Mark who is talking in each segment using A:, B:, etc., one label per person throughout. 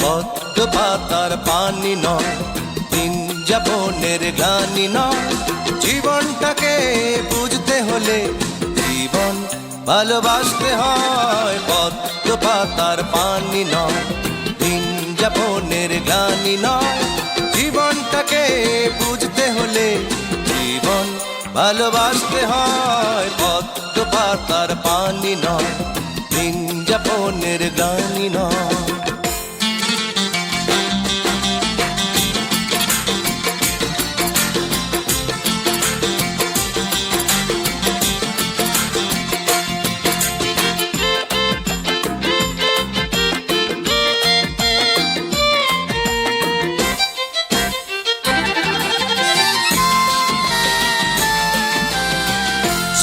A: পদ্ম পাতার পানি নয় দিন যাপনের গ্লানি নয়। জীবনটাকে বুঝতে হলে জীবন ভালোবাসতে হয়। পদ্ম পাতার পানি নয়। দিন যাপনের নয়। জীবনটাকে বুঝতে হলে জীবন ভালোবাসতে হয়। পদ্ম পাতার পানি নয়। দিন যাপনের গ্লানি নয়।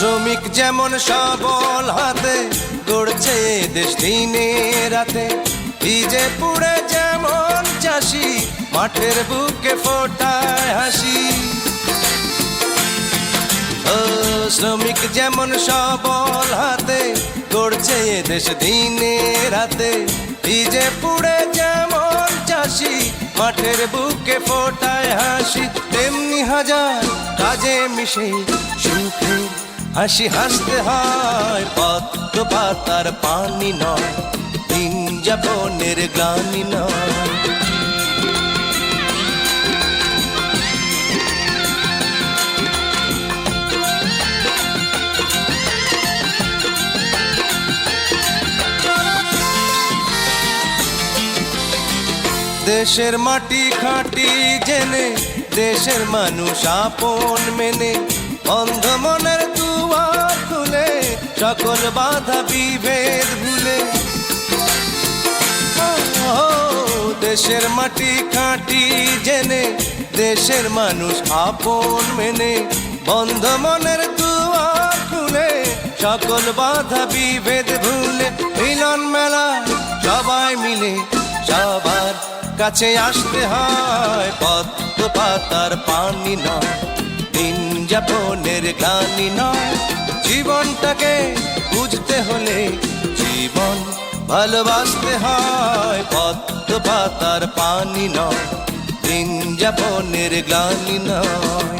A: শ্রমিক যেমন সবল হাতে গড়ছে দেশ দিনে রাতে। ভিজে পুড়ে যেমন চাষি, মাঠের বুকে ফোটায় হাসি। ও শ্রমিক যেমন সবল হাতে গড়ছে দেশ দিনে রাতে। ভিজে পুড়ে যেমন চাষি, মাঠের বুকে ফোটায় হাসি, তেমনি হাজার কাজে মিশে সুখে হাসি হাসতে হয়, পদ্ম পাতার পানি নয় দিন যাপনের গ্লানি নয়। দেশের মাটি খাটি জেনে, দেশের মানুষ আপন মেনে, অন্ধ মনের খুলে সকল বাধা বিভেদ ভুলে। দেশের মাটি খাটি জেনে, দেশের মানুষ আপন মেনে, বন্ধ মনের দুয়ার খুলে, সকল বাধা বিভেদ ভুলে। মিলন মেলা, সবাই মিলে, সবার কাছে আসতে হয় পদ্ম পাতার পানি নয়, দিন যাপনের গ্লানি নয়। জীবনটাকে বুঝতে হলে জীবন ভালোবাসতে হয়। পদ্ম পাতার পানি নয় দিন যাপনের গানি নয়।